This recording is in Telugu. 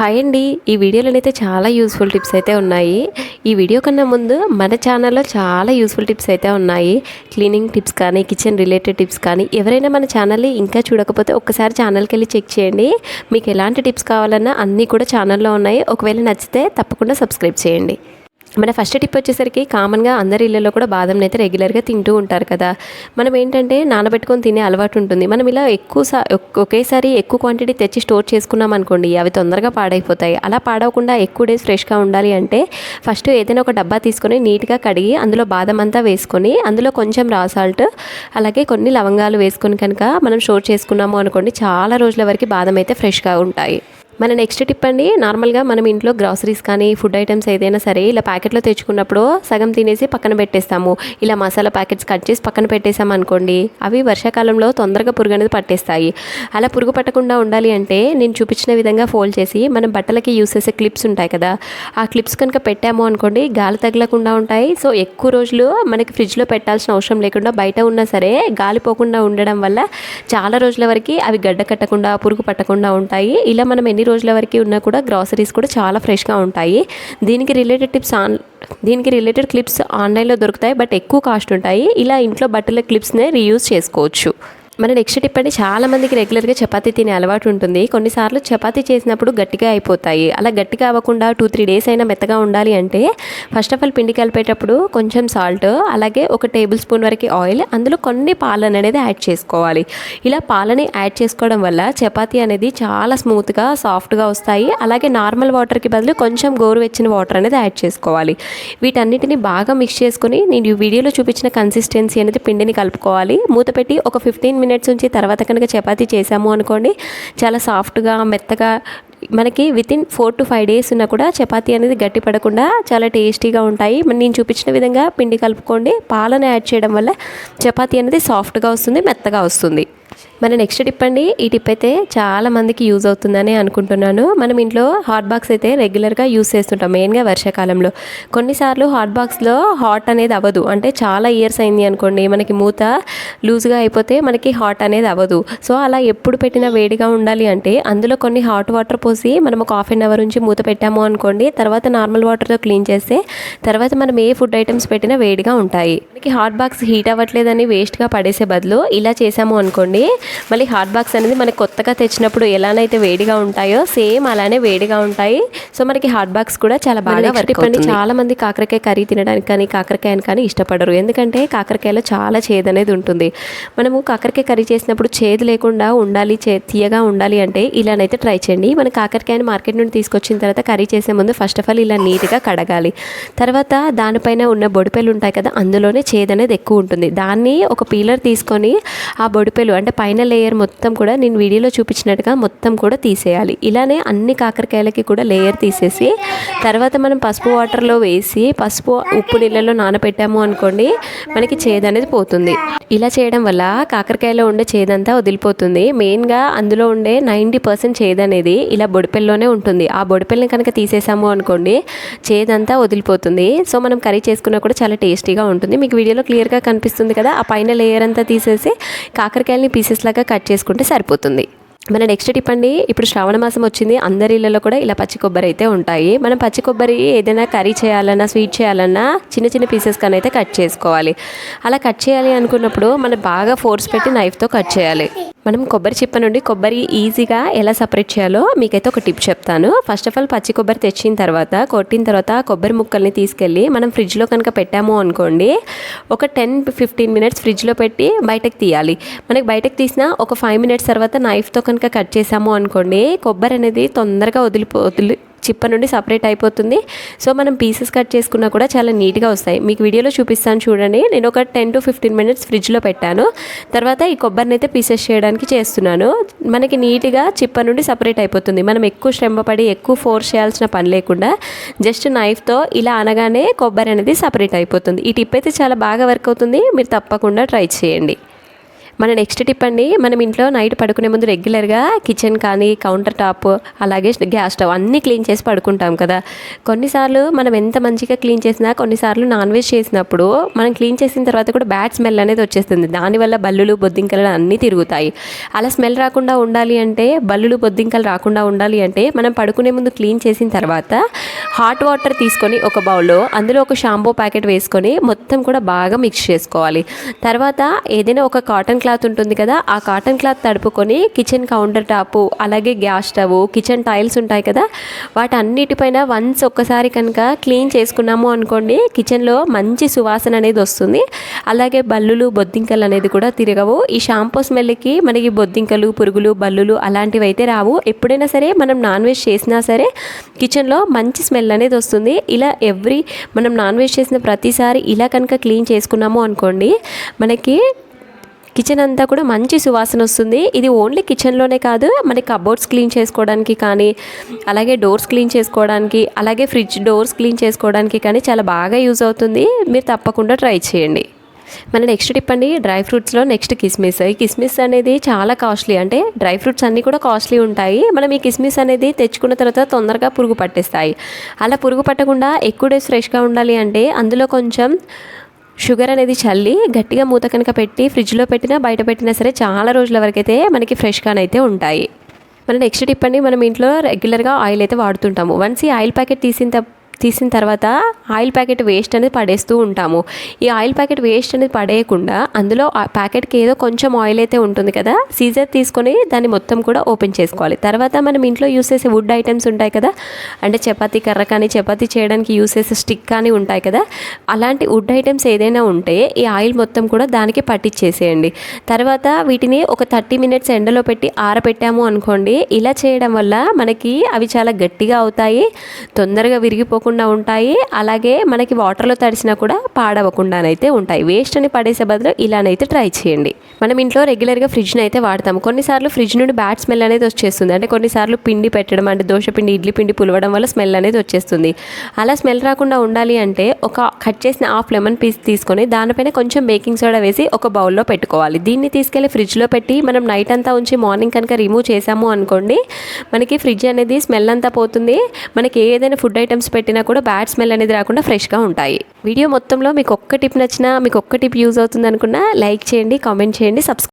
హాయ్ అండి. ఈ వీడియోలో అయితే చాలా యూస్ఫుల్ టిప్స్ అయితే ఉన్నాయి. ఈ వీడియో కన్నా ముందు మన ఛానల్లో చాలా యూస్ఫుల్ టిప్స్ అయితే ఉన్నాయి. క్లీనింగ్ టిప్స్ కానీ కిచెన్ రిలేటెడ్ టిప్స్ కానీ ఎవరైనా మన ఛానల్ని ఇంకా చూడకపోతే ఒక్కసారి ఛానల్కి వెళ్ళి చెక్ చేయండి. మీకు ఎలాంటి టిప్స్ కావాలన్నా అన్నీ కూడా ఛానల్లో ఉన్నాయి. ఒకవేళ నచ్చితే తప్పకుండా సబ్స్క్రైబ్ చేయండి. మన ఫస్ట్ టిప్ వచ్చేసరికి కామన్గా అందరి ఇళ్ళలో కూడా బాదంని అయితే రెగ్యులర్గా తింటూ ఉంటారు కదా. మనం ఏంటంటే నానబెట్టుకొని తినే అలవాటు ఉంటుంది. మనం ఇలా ఎక్కువ సా ఒకేసారి ఎక్కువ క్వాంటిటీ తెచ్చి స్టోర్ చేసుకున్నాం అనుకోండి అవి తొందరగా పాడైపోతాయి. అలా పాడవకుండా ఎక్కువ డేస్ ఫ్రెష్గా ఉండాలి అంటే ఫస్ట్ ఏదైనా ఒక డబ్బా తీసుకొని నీట్గా కడిగి అందులో బాదం అంతా వేసుకొని అందులో కొంచెం రా సాల్ట్ అలాగే కొన్ని లవంగాలు వేసుకొని కనుక మనం స్టోర్ చేసుకున్నాము అనుకోండి చాలా రోజుల వరకు బాదం అయితే ఫ్రెష్గా ఉంటాయి. మన నెక్స్ట్ టిప్ అండి నార్మల్గా మనం ఇంట్లో గ్రాసరీస్ కానీ ఫుడ్ ఐటమ్స్ ఏదైనా సరే ఇలా ప్యాకెట్లో తెచ్చుకున్నప్పుడు సగం తినేసి పక్కన పెట్టేస్తాము. ఇలా మసాలా ప్యాకెట్స్ కట్ చేసి పక్కన పెట్టేసాం అనుకోండి అవి వర్షాకాలంలో తొందరగా పురుగు అనేది పట్టేస్తాయి. అలా పురుగు పట్టకుండా ఉండాలి అంటే నేను చూపించిన విధంగా ఫోల్డ్ చేసి మనం బట్టలకి యూస్ చేసే క్లిప్స్ ఉంటాయి కదా ఆ క్లిప్స్ కనుక పెట్టాము అనుకోండి గాలి తగలకుండా ఉంటాయి. సో ఎక్కువ రోజులు మనకి ఫ్రిడ్జ్లో పెట్టాల్సిన అవసరం లేకుండా బయట ఉన్నా సరే గాలి పోకుండా ఉండడం వల్ల చాలా రోజుల వరకు అవి గడ్డ కట్టకుండా పురుగు పట్టకుండా ఉంటాయి. ఇలా మనం ఎన్ని రోజుల వరకు ఉన్నా కూడా గ్రాసరీస్ కూడా చాలా ఫ్రెష్గా ఉంటాయి. దీనికి రిలేటెడ్ టిప్స్ ఆన్ దీనికి రిలేటెడ్ క్లిప్స్ ఆన్లైన్లో దొరుకుతాయి బట్ ఎక్కువ కాస్ట్ ఉంటాయి. ఇలా ఇంట్లో బట్టల క్లిప్స్నే రీయూజ్ చేసుకోవచ్చు. మన నెక్స్ట్ టిప్ అంటే చాలా మందికి రెగ్యులర్గా చపాతీ తినే అలవాటు ఉంటుంది. కొన్నిసార్లు చపాతీ చేసినప్పుడు గట్టిగా అయిపోతాయి. అలా గట్టిగా అవ్వకుండా టూ త్రీ డేస్ అయినా మెత్తగా ఉండాలి అంటే ఫస్ట్ ఆఫ్ ఆల్ పిండి కలిపేటప్పుడు కొంచెం సాల్ట్ అలాగే ఒక టేబుల్ స్పూన్ వరకు ఆయిల్ అందులో కొన్ని పాలన అనేది యాడ్ చేసుకోవాలి. ఇలా పాలని యాడ్ చేసుకోవడం వల్ల చపాతీ అనేది చాలా స్మూత్గా సాఫ్ట్గా వస్తాయి. అలాగే నార్మల్ వాటర్కి బదులు కొంచెం గోరువెచ్చిన వాటర్ అనేది యాడ్ చేసుకోవాలి. వీటన్నిటిని బాగా మిక్స్ చేసుకొని నేను ఈ వీడియోలో చూపించిన కన్సిస్టెన్సీ అనేది పిండిని కలుపుకోవాలి. మూత పెట్టి ఒక ఫిఫ్టీన్ మినిట్స్ నుంచి తర్వాత కనుక చపాతీ చేసాము అనుకోండి చాలా సాఫ్ట్గా మెత్తగా మనకి within four to five days ఉన్నా కూడా చపాతీ అనేది గట్టి పడకుండా చాలా టేస్టీగా ఉంటాయి. మరి నేను చూపించిన విధంగా పిండి కలుపుకోండి. పాలను యాడ్ చేయడం వల్ల చపాతీ అనేది సాఫ్ట్గా వస్తుంది మెత్తగా వస్తుంది. మన నెక్స్ట్ టిప్ అండి ఈ టిప్ అయితే చాలా మందికి యూజ్ అవుతుందని అనుకుంటున్నాను. మనం ఇంట్లో హాట్ బాక్స్ అయితే రెగ్యులర్గా యూజ్ చేస్తుంటాం మెయిన్గా వర్షాకాలంలో. కొన్నిసార్లు హాట్ బాక్స్లో హాట్ అనేది అవ్వదు. అంటే చాలా ఇయర్స్ అయింది అనుకోండి మనకి మూత లూజ్గా అయిపోతే మనకి హాట్ అనేది అవ్వదు. సో అలా ఎప్పుడు పెట్టినా వేడిగా ఉండాలి అంటే అందులో కొన్ని హాట్ వాటర్ పోసి మనం ఒక హాఫ్ అన్ అవర్ నుంచి మూత పెట్టాము అనుకోండి తర్వాత నార్మల్ వాటర్తో క్లీన్ చేస్తే తర్వాత మనం ఏ ఫుడ్ ఐటమ్స్ పెట్టినా వేడిగా ఉంటాయి. మనకి హాట్ బాక్స్ హీట్ అవ్వట్లేదని వేస్ట్గా పడేసే బదులు ఇలా చేసాము అనుకోండి మళ్ళీ హాట్ బాక్స్ అనేది మనకి కొత్తగా తెచ్చినప్పుడు ఎలానైతే వేడిగా ఉంటాయో సేమ్ అలానే వేడిగా ఉంటాయి. సో మనకి హాట్ బాక్స్ కూడా చాలా బాగా వర్క్ అవుతుంది. చాలా మంది కాకరకాయ కర్రీ తినడానికి కానీ కాకరకాయని కానీ ఇష్టపడరు. ఎందుకంటే కాకరకాయలో చాలా చేదు అనేది ఉంటుంది. మనము కాకరకాయ కర్రీ చేసినప్పుడు చేదు లేకుండా ఉండాలి చే తీయగా ఉండాలి అంటే ఇలానైతే ట్రై చేయండి. మన కాకరకాయని మార్కెట్ నుండి తీసుకొచ్చిన తర్వాత కర్రీ చేసే ముందు ఫస్ట్ ఆఫ్ ఆల్ ఇలా నీట్గా కడగాలి. తర్వాత దానిపైన ఉన్న బొడిపెలు ఉంటాయి కదా అందులోనే చేదు అనేది ఎక్కువ ఉంటుంది. దాన్ని ఒక పీలర్ తీసుకొని ఆ బొడిపెలు అంటే పైన లేయర్ మొత్తం కూడా నేను వీడియోలో చూపించినట్టుగా మొత్తం కూడా తీసేయాలి. ఇలానే అన్ని కాకరకాయలకి కూడా లేయర్ తీసేసి తర్వాత మనం పసుపు వాటర్లో వేసి పసుపు ఉప్పు నీళ్ళలో నానబెట్టాము అనుకోండి మనకి చేదు అనేది పోతుంది. ఇలా చేయడం వల్ల కాకరకాయలో ఉండే చేదంతా వదిలిపోతుంది. మెయిన్గా అందులో ఉండే నైంటీ పర్సెంట్ చేదు అనేది ఇలా బొడిపెల్లోనే ఉంటుంది. ఆ బొడిపెల్ని కనుక తీసేసాము అనుకోండి చేదంతా వదిలిపోతుంది. సో మనం కర్రీ చేసుకున్నా కూడా చాలా టేస్టీగా ఉంటుంది. మీకు వీడియోలో క్లియర్గా కనిపిస్తుంది కదా ఆ పైన లేయర్ అంతా తీసేసి కాకరకాయలని పీసెస్ లాగా కట్ చేసుకుంటే సరిపోతుంది. మన నెక్స్ట్ టిప్ అండి ఇప్పుడు శ్రావణ మాసం వచ్చింది అందరి ఇళ్ళలో కూడా ఇలా పచ్చి కొబ్బరి అయితే ఉంటాయి. మనం పచ్చి కొబ్బరి ఏదైనా కర్రీ చేయాలన్నా స్వీట్ చేయాలన్నా చిన్న చిన్న పీసెస్ కానీ అయితే కట్ చేసుకోవాలి. అలా కట్ చేయాలి అనుకున్నప్పుడు మనం బాగా ఫోర్స్ పెట్టి నైఫ్తో కట్ చేయాలి. మనం కొబ్బరి చిప్ప నుండి కొబ్బరి ఈజీగా ఎలా సపరేట్ చేయాలో మీకైతే ఒక టిప్ చెప్తాను. ఫస్ట్ ఆఫ్ ఆల్ పచ్చి కొబ్బరి తెచ్చిన తర్వాత కొట్టిన తర్వాత కొబ్బరి ముక్కల్ని తీసుకెళ్ళి మనం ఫ్రిడ్జ్లో కనుక పెట్టాము అనుకోండి ఒక టెన్ ఫిఫ్టీన్ మినిట్స్ ఫ్రిడ్జ్లో పెట్టి బయటకు తీయాలి. మనకి బయటకు తీసిన ఒక ఫైవ్ మినిట్స్ తర్వాత నైఫ్తో కనుక కట్ చేసాము అనుకోండి కొబ్బరి అనేది తొందరగా వదిలిపో వదిలి చిప్ప నుండి సపరేట్ అయిపోతుంది. సో మనం పీసెస్ కట్ చేసుకున్నా కూడా చాలా నీట్గా వస్తాయి. మీకు వీడియోలో చూపిస్తాను చూడండి. నేను ఒక టెన్ టు ఫిఫ్టీన్ మినిట్స్ ఫ్రిడ్జ్లో పెట్టాను. తర్వాత ఈ కొబ్బరిని అయితే పీసెస్ చేయడానికి చేస్తున్నాను. మనకి నీట్గా చిప్ప నుండి సపరేట్ అయిపోతుంది. మనం ఎక్కువ శ్రమ పడి ఎక్కువ ఫోర్స్ చేయాల్సిన పని లేకుండా జస్ట్ నైఫ్తో ఇలా అనగానే కొబ్బరి అనేది సపరేట్ అయిపోతుంది. ఈ టిప్ అయితే చాలా బాగా వర్క్ అవుతుంది. మీరు తప్పకుండా ట్రై చేయండి. మన నెక్స్ట్ టిప్ అండి మనం ఇంట్లో నైట్ పడుకునే ముందు రెగ్యులర్గా కిచెన్ కానీ కౌంటర్ టాప్ అలాగే గ్యాస్ స్టవ్ అన్నీ క్లీన్ చేసి పడుకుంటాం కదా. కొన్నిసార్లు మనం ఎంత మంచిగా క్లీన్ చేసినా కొన్నిసార్లు నాన్ వెజ్ చేసినప్పుడు మనం క్లీన్ చేసిన తర్వాత కూడా బ్యాడ్ స్మెల్ అనేది వచ్చేస్తుంది. దానివల్ల బల్లులు బొద్దింకలు అన్నీ తిరుగుతాయి. అలా స్మెల్ రాకుండా ఉండాలి అంటే బల్లులు బొద్దింకలు రాకుండా ఉండాలి అంటే మనం పడుకునే ముందు క్లీన్ చేసిన తర్వాత హాట్ వాటర్ తీసుకొని ఒక బౌల్లో అందులో ఒక షాంపూ ప్యాకెట్ వేసుకొని మొత్తం కూడా బాగా మిక్స్ చేసుకోవాలి. తర్వాత ఏదైనా ఒక కాటన్ క్లాత్ ఉంటుంది కదా ఆ కాటన్ క్లాత్ తడుపుకొని కిచెన్ కౌంటర్ టాపు అలాగే గ్యాస్ స్టవ్ కిచెన్ టైల్స్ ఉంటాయి కదా వాటన్నిటిపైన వన్స్ ఒక్కసారి కనుక క్లీన్ చేసుకున్నాము అనుకోండి కిచెన్లో మంచి సువాసన అనేది వస్తుంది. అలాగే బల్లులు బొద్దింకలు అనేది కూడా తిరగవు. ఈ షాంపూ స్మెల్కి మనకి బొద్దింకలు పురుగులు బల్లులు అలాంటివి అయితే రావు. ఎప్పుడైనా సరే మనం నాన్ వెజ్ చేసినా సరే కిచెన్లో మంచి స్మెల్ అనేది వస్తుంది. ఇలా ఎవ్రీ మనం నాన్ వెజ్ చేసిన ప్రతిసారి ఇలా కనుక క్లీన్ చేసుకున్నాము అనుకోండి మనకి కిచెన్ అంతా కూడా మంచి సువాసన వస్తుంది. ఇది ఓన్లీ కిచెన్లోనే కాదు మనకి కబోర్డ్స్ క్లీన్ చేసుకోవడానికి కానీ అలాగే డోర్స్ క్లీన్ చేసుకోవడానికి అలాగే ఫ్రిడ్జ్ డోర్స్ క్లీన్ చేసుకోవడానికి కానీ చాలా బాగా యూజ్ అవుతుంది. మీరు తప్పకుండా ట్రై చేయండి. మన నెక్స్ట్ టిప్ అండి డ్రై ఫ్రూట్స్లో నెక్స్ట్ కిస్మిస్ ఈ కిస్మిస్ అనేది చాలా కాస్ట్లీ అంటే డ్రై ఫ్రూట్స్ అన్నీ కూడా కాస్ట్లీ ఉంటాయి. మనం ఈ కిస్మిస్ అనేది తెచ్చుకున్న తర్వాత తొందరగా పురుగు పట్టేస్తాయి. అలా పురుగు పట్టకుండా ఎక్కువ డేస్ ఫ్రెష్గా ఉండాలి అంటే అందులో కొంచెం షుగర్ అనేది చల్లి గట్టిగా మూత కనుక పెట్టి ఫ్రిడ్జ్లో పెట్టినా బయట పెట్టినా సరే చాలా రోజుల వరకైతే మనకి ఫ్రెష్గానైతే ఉంటాయి. మన నెక్స్ట్ టిప్ అండి మనం ఇంట్లో రెగ్యులర్గా ఆయిల్ అయితే వాడుతుంటాము. వన్స్ ఈ ఆయిల్ ప్యాకెట్ తీసిన తీసిన తర్వాత ఆయిల్ ప్యాకెట్ వేస్ట్ అనేది పడేస్తూ ఉంటాము. ఈ ఆయిల్ ప్యాకెట్ వేస్ట్ అనేది పడేయకుండా అందులో ఆ ప్యాకెట్కి ఏదో కొంచెం ఆయిల్ అయితే ఉంటుంది కదా సీజర్ తీసుకొని దాన్ని మొత్తం కూడా ఓపెన్ చేసుకోవాలి. తర్వాత మనం ఇంట్లో యూస్ చేసే వుడ్ ఐటమ్స్ ఉంటాయి కదా అంటే చపాతీ కర్ర కానీ చపాతీ చేయడానికి యూస్ చేసే స్టిక్ కానీ ఉంటాయి కదా అలాంటి వుడ్ ఐటమ్స్ ఏదైనా ఉంటే ఈ ఆయిల్ మొత్తం కూడా దానికి పట్టించేసేయండి తర్వాత వీటిని ఒక థర్టీ మినిట్స్ ఎండలో పెట్టి ఆరబెట్టాము అనుకోండి ఇలా చేయడం వల్ల మనకి అవి చాలా గట్టిగా అవుతాయి తొందరగా విరిగిపోకుండా ఉంటాయి. అలాగే మనకి వాటర్లో తడిసినా కూడా పాడవకుండానైతే ఉంటాయి. వేస్ట్ అని పడేసే బదులు ఇలానైతే ట్రై చేయండి. మనం ఇంట్లో రెగ్యులర్గా ఫ్రిడ్జ్ని అయితే వాడతాం. కొన్నిసార్లు ఫ్రిడ్జ్ నుండి బ్యాడ్ స్మెల్ అనేది వచ్చేస్తుంది. అంటే కొన్నిసార్లు పిండి పెట్టడం అంటే దోశ పిండి ఇడ్లీ పిండి పులవడం వల్ల స్మెల్ అనేది వచ్చేస్తుంది. అలా స్మెల్ రాకుండా ఉండాలి అంటే ఒక కట్ చేసిన హాఫ్ లెమన్ పీస్ తీసుకొని దానిపైన కొంచెం బేకింగ్ సోడా వేసి ఒక బౌల్లో పెట్టుకోవాలి. దీన్ని తీసుకెళ్ళి ఫ్రిడ్జ్లో పెట్టి మనం నైట్ అంతా ఉంచి మార్నింగ్ కనుక రిమూవ్ చేసాము అనుకోండి మనకి ఫ్రిడ్జ్ అనేది స్మెల్ అంతా పోతుంది. మనకి ఏదైనా ఫుడ్ ఐటమ్స్ పెట్టినా కూడా బ్యాడ్ స్మెల్ అనేది రాకుండా ఫ్రెష్గా ఉంటాయి. వీడియో మొత్తంలో మీకు ఒక్క టిప్ నచ్చినా మీకు ఒక్క టిప్ యూజ్ అవుతుంది అనుకున్నా లైక్ చేయండి కామెంట్ చేయండి సబ్స్క్రైబ్